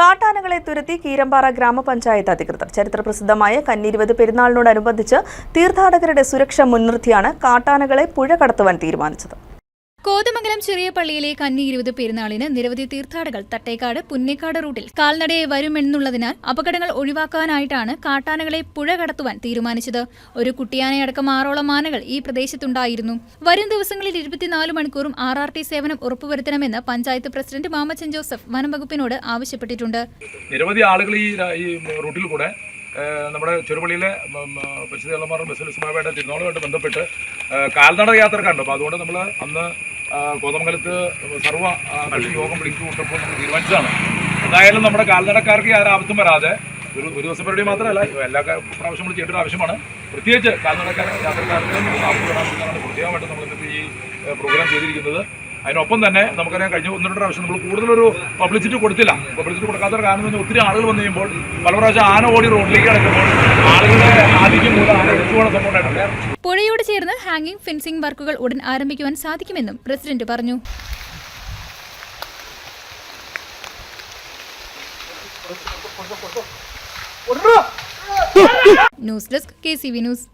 കാട്ടാനകളെ തുരത്തി കീരമ്പാറ ഗ്രാമപഞ്ചായത്ത് അധികൃതർ. ചരിത്രപ്രസിദ്ധമായ കന്നിരുപത് പെരുന്നാളിനോടനുബന്ധിച്ച് തീർത്ഥാടകരുടെ സുരക്ഷ മുൻനിർത്തിയാണ് കാട്ടാനകളെ പുഴ കടത്തുവാൻ തീരുമാനിച്ചത്. കോതമംഗലം ചെറിയ പള്ളിയിലെ കന്നി ഇരുപത് പെരുന്നാളിന് നിരവധി തീർത്ഥാടകൾ തട്ടേക്കാട് പുന്നേക്കാട് റൂട്ടിൽ കാൽനടയെ വരുമെന്നുള്ളതിനാൽ അപകടങ്ങൾ ഒഴിവാക്കാനായിട്ടാണ് കാട്ടാനകളെ പുഴ കടത്തുവാൻ തീരുമാനിച്ചത്. ഒരു കുട്ടിയാനയടക്കം ആറോളം ആനകൾ ഈ പ്രദേശത്തുണ്ടായിരുന്നു. വരും ദിവസങ്ങളിൽ ഇരുപത്തിനാല് മണിക്കൂറും ആർ ആർ ടി സേവനം ഉറപ്പുവരുത്തണമെന്ന് പഞ്ചായത്ത് പ്രസിഡന്റ് മാമച്ചൻ ജോസഫ് വനംവകുപ്പിനോട് ആവശ്യപ്പെട്ടിട്ടുണ്ട്. ആളുകൾ ഈ റൂട്ടിൽ നമ്മുടെ ചെറുപള്ളിയിലെ പരിശുദ്ധ ബസ്സിൽ ബസലിസ്മാവയുടെ തിരുനാളുമായിട്ട് ബന്ധപ്പെട്ട് കാൽനട യാത്രക്കാരുണ്ട് അപ്പോൾ അതുകൊണ്ട് നമ്മൾ അന്ന് കോതമംഗലത്ത് സർവ യോഗം വിളിച്ചു കൂട്ടപ്പോൾ നമ്മൾ തീരുമാനിച്ചതാണ്. എന്തായാലും നമ്മുടെ കാൽനടക്കാർക്ക് യാതൊരു ആപത്തും വരാതെ ഒരു ഒരു ദിവസം പരിപാടി മാത്രമല്ല എല്ലാ പ്രാവശ്യം നമ്മൾ ചെയ്യേണ്ട ആവശ്യമാണ്. പ്രത്യേകിച്ച് കാൽനടക്കാർ യാത്രക്കാർക്ക് പ്രത്യേകമായിട്ട് നമ്മൾ ഇന്നത്തെ ഈ പ്രോഗ്രാം ചെയ്തിരിക്കുന്നത്. അതിനൊപ്പം തന്നെ നമുക്കറിയാം കഴിഞ്ഞ ഒന്ന് രണ്ട് പ്രാവശ്യം നമ്മൾ കൂടുതലൊരു പബ്ലിസിറ്റി കൊടുത്തില്ല. പബ്ലിസിറ്റി കൊടുക്കാത്ത ഒരു കാരണം ഒത്തിരി ആളുകൾ വന്നു കഴിയുമ്പോൾ പല പ്രാവശ്യം ആന ഓടി റോഡിലേക്ക് കിടക്കുമ്പോൾ പുഴയോട് ചേർന്ന് ഹാങ്ങിംഗ് ഫെൻസിംഗ് വർക്കുകൾ ഉടൻ ആരംഭിക്കുവാൻ സാധിക്കുമെന്നും പ്രസിഡന്റ് പറഞ്ഞു. News desk K C V news.